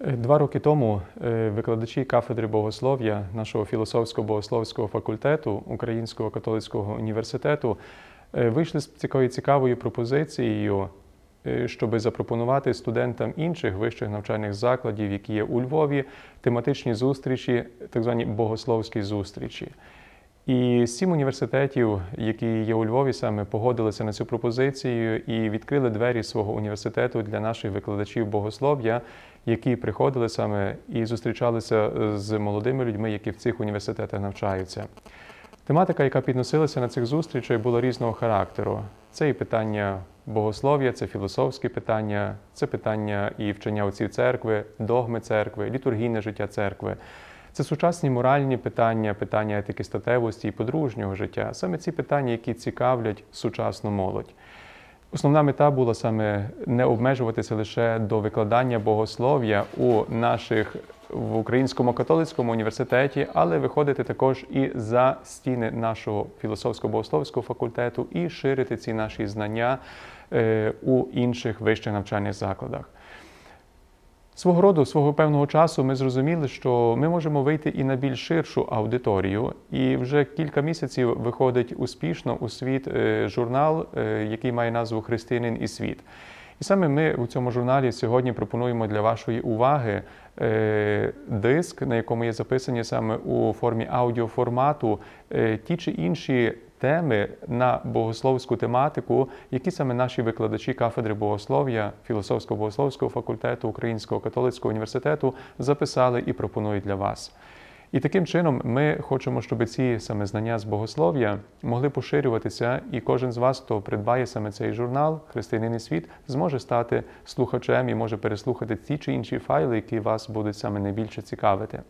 Е, Два роки тому е, викладачі кафедри богослов'я нашого філософсько-богословського факультету Українського католицького університету е, вийшли з такою цікавою пропозицією, щоб запропонувати студентам інших вищих навчальних закладів, які є у Львові, тематичні зустрічі, так звані богословські зустрічі. І сім університетів, які є у Львові, саме погодилися на цю пропозицію і відкрили двері свого університету для наших викладачів богослов'я, які приходили саме і зустрічалися з молодими людьми, які в цих університетах навчаються. Тематика, яка підносилася на цих зустрічах, була різного характеру. Це і питання богослов'я, це філософські питання, це питання і вчення отців церкви, догми церкви, літургійне життя церкви. Це сучасні моральні питання, питання етики статевості і подружнього життя. Саме ці питання, які цікавлять сучасну молодь. Основна мета була саме не обмежуватися лише до викладання богослов'я у наших в Українському католицькому університеті, але виходити також і за стіни нашого філософсько-богословського факультету і ширити ці наші знання е, у інших вищих навчальних закладах. Свого роду, свого певного часу, ми зрозуміли, що ми можемо вийти і на більш ширшу аудиторію. І вже кілька місяців виходить успішно у світ е, журнал, е, який має назву Християнин і світ. І саме ми у цьому журналі сьогодні пропонуємо для вашої уваги е, диск, на якому є записані саме у формі аудіоформату ті чи інші теми на богословську тематику, які саме наші викладачі кафедри богослов'я філософсько-богословського факультету Українського католицького університету записали і пропонують для вас. І таким чином ми хочемо, щоб ці саме знання з богослов'я могли поширюватися, і кожен з вас, хто придбає саме цей журнал Християнин світ, зможе стати слухачем і може переслухати ті чи інші файли, які вас будуть саме найбільше цікавити.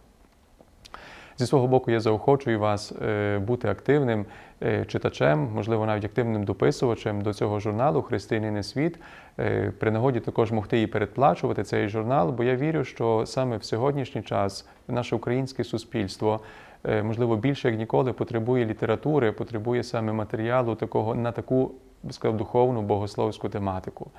Зі свого боку, я заохочую вас е, бути активним е, читачем, можливо, навіть активним дописувачем до цього журналу Християнин світ. Е, При нагоді також могти і передплачувати цей журнал, бо я вірю, що саме в сьогоднішній час наше українське суспільство. Можливо, більше як ніколи потребує літератури, потребує саме матеріалу такого на таку сказав, духовну богословську тематику.